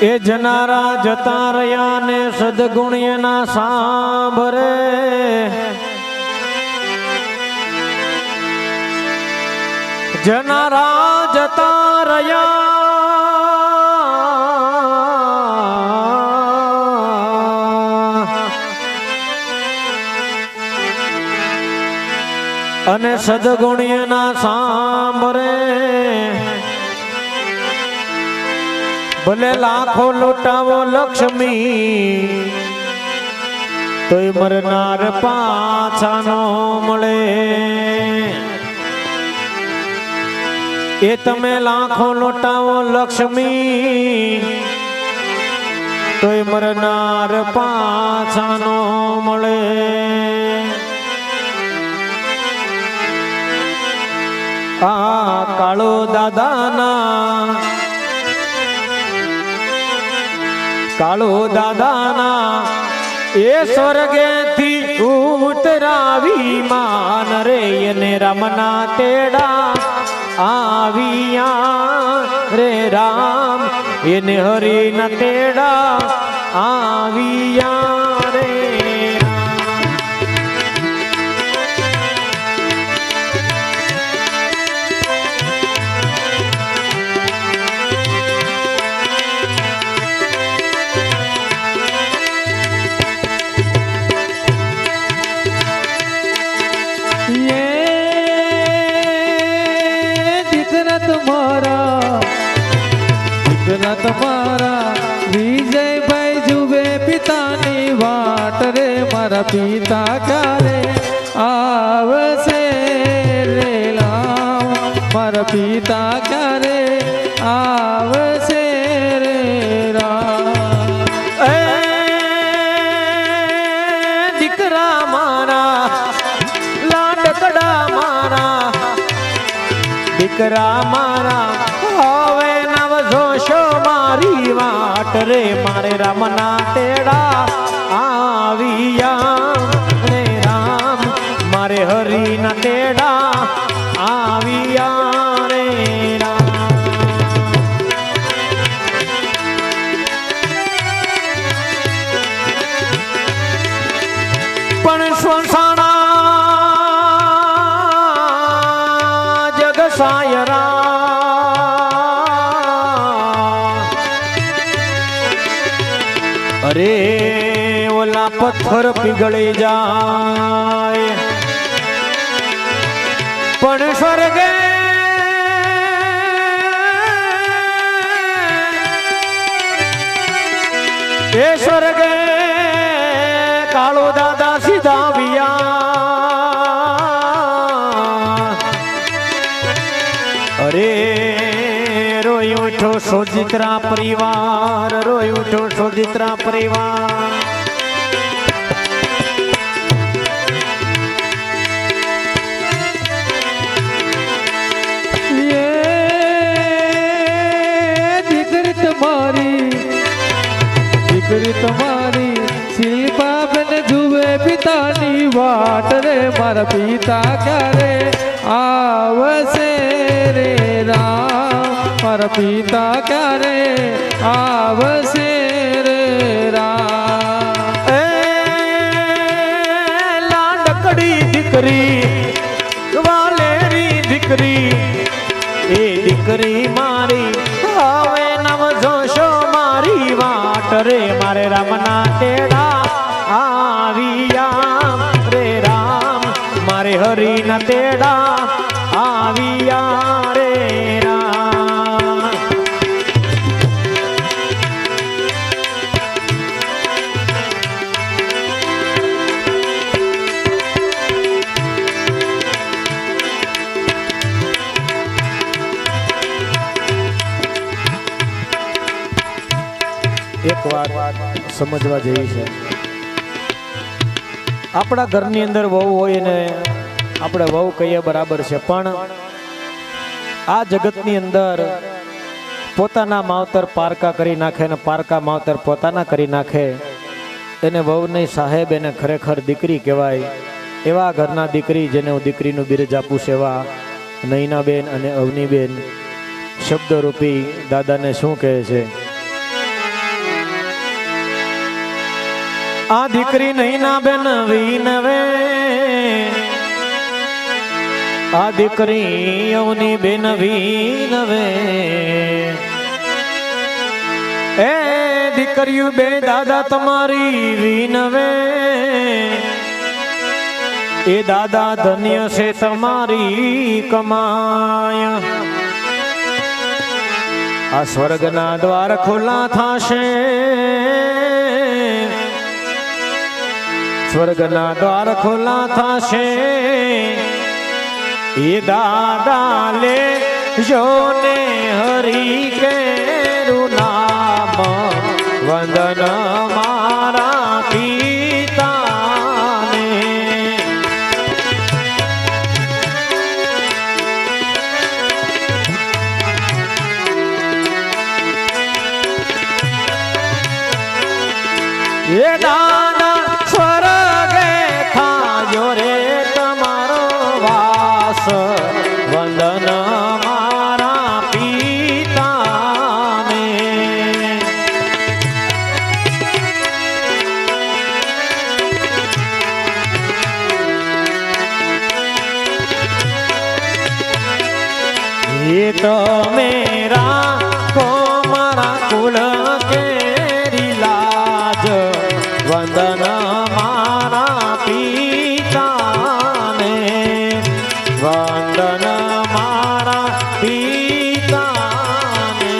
એ જનારા જતા રહ્યા ને સદગુણ્યના સાંભરે. જનારા જતા રહ્યા અને સદગુણ્યના સાંભરે ભલે લાખો લોટાવો લક્ષ્મી, તોય મરનાર પાછા નો મળે. એ તમે લાખો લોટાવો લક્ષ્મી, તોય મરનાર પાછા નો મળે. આ કાળો દાદાના કાળો દાદાના એ સ્વર્ગેથી ઉતરાવી માન રે એને રમના તેડા આવ્યા રે રામ. એને હરિના તેડા આવ્યા રે. રે મારા પિતા ક્યારે આવશે રે લામ મારા પિતા ક્યારે આવશે દીકરા મારા લાડકડા મારા. દીકરા મારા, હવે નવ જોશો મારી વાટ રે. મારે રમના તેડા આવ્યા. રે રામ મારે હરિના તેડા આવ્યા. રે રામ. પણ સ્વસાણા સાયરા. અરે ઓલા પથ્થર પીગળી જાય. પણ સ્વર્ગે એ સ્વર્ગે કાળો દાદા સીધા વિયા. અરે રોયું ઉઠો સોજિત્રા પરિવાર રોયું ઉઠો સોજિત્રા પરિવાર. વાટ રે, મારા પિતા ક્યારે આવશે રે રામ. મારા પિતા ક્યારે આવશે રે રામ. એ લાડકડી દીકરી, વાલેરી દીકરી, એ દીકરી મારી, હવે નવ જોશો મારી વાટ રે. મારે રામના તેડા મારે હરિના તેડા આવ્યા રે એક વાત સમજવા જેવી છે. આપણા ઘરની અંદર વહુ હોય ને આપણે વહુ કહીએ બરાબર છે. પણ આ જગતની અંદર પોતાના માવતર પારકા કરી નાખે ને પારકા માવતર પોતાના કરી નાખે. એને વહુ નહીં સાહેબ એને ખરેખર દીકરી કહેવાય. એવા ઘરના દીકરી જેને હું દીકરીનું બિરજ આપું છે એવા નૈનાબેન અને અવનીબેન શબ્દરૂપી દાદાને શું કહે છે? આ દીકરી નૈનાબેન વિનવે આ દીકરી અવની બેન વિનવે એ દીકરીયું બે દાદા તમારી વિનવે એ દાદા ધન્ય છે તમારી કમાય. આ સ્વર્ગના દ્વાર ખુલ્લા થશે. સ્વર્ગના દ્વાર ખુલ્લા થશે. એ દાદા લે જોને હરી કેરું નામ. વંદન મારા પિતાને. એ દાદા એ તો મેરા કો મારા કુલ કેરી લાજ. વંદન મારા પિતાને. વંદન મારા પિતાને.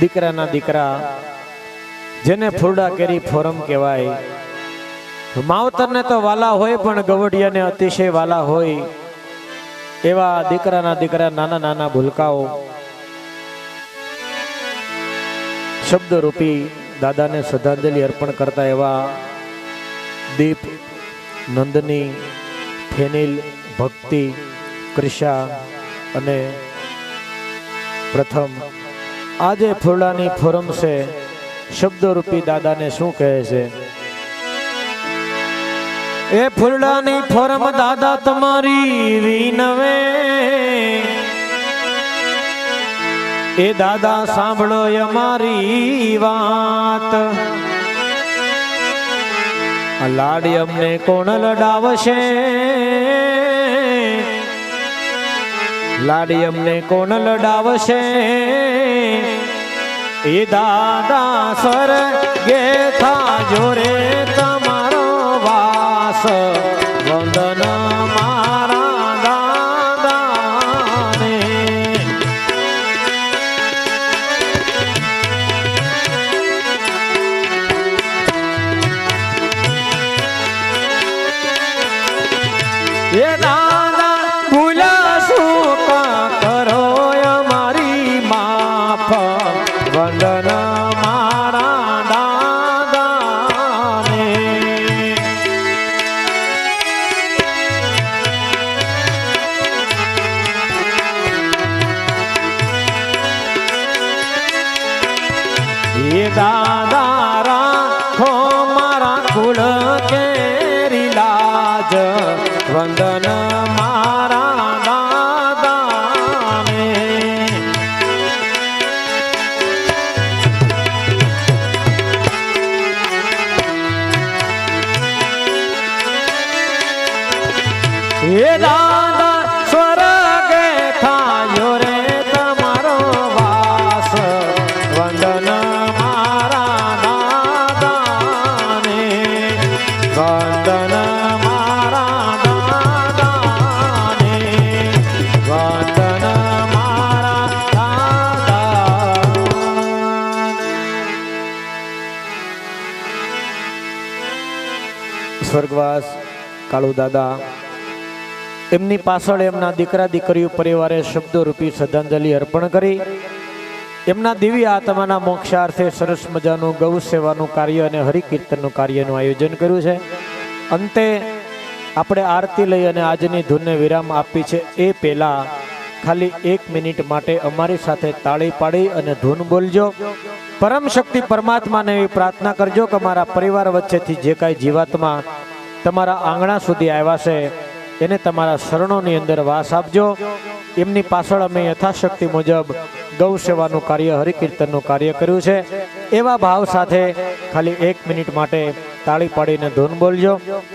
દીકરાના દીકરા જેને ફૂરડા કેરી ફોરમ કહેવાય માવતરને તો વાલા હોય પણ ગવડિયાને અતિશય વાલા હોય. એવા દીકરાના દીકરા નાના નાના ભૂલકાઓ. શબ્દરૂપી દાદાને શ્રદ્ધાંજલિ અર્પણ કરતા એવા દીપ, નંદની, ફેનિલ, ભક્તિ કૃષા અને પ્રથમ આજે ફૂરડાની ફોરમ છે, શબ્દરૂપી દાદાને શું કહે છે? એ ફૂલડાની ફોરમ દાદા તમારી વિનવે. એ દાદા સાંભળો અમારી વાત. લાડી અમને કોણ લડાવશે? લાડી અમને કોણ લડાવશે? એ દાદા સર થાજો રે તમારો એ દાદા રાખો મારા કુળ કેરી લાજ. વંદન મારા દાદાને. એ દાદા સ્વર્ગવાસ, કાળુ દાદા. એમની પાછળ એમના દીકરા દીકરીઓ પરિવારે શબ્દોરૂપી શ્રદ્ધાંજલિ અર્પણ કરી. એમના દિવ્ય આત્માના મોક્ષાર્થે સરસ મજાનું ગૌ સેવાનું કાર્ય અને હરિકીર્તનનું કાર્યનું આયોજન કર્યું છે. અંતે આપણે આરતી લઈ અને આજની ધૂનને વિરામ આપી છે. એ પહેલાં ખાલી એક મિનિટ માટે અમારી સાથે તાળી પાડી અને ધૂન બોલજો. પરમ શક્તિ પરમાત્માને એવી પ્રાર્થના કરજો કે મારા પરિવાર વચ્ચેથી જે કાંઈ જીવાત્મા તમારા આંગણા સુધી આવ્યા છે. એને તમારા શરણોની અંદર વાસ આપજો. એમની પાછળ અમે યથાશક્તિ મુજબ ગૌ સેવાનું કાર્ય, હરિકીર્તનનું કાર્ય કર્યું છે. એવા ભાવ સાથે ખાલી એક મિનિટ માટે તાળી પાડીને ધૂન બોલજો.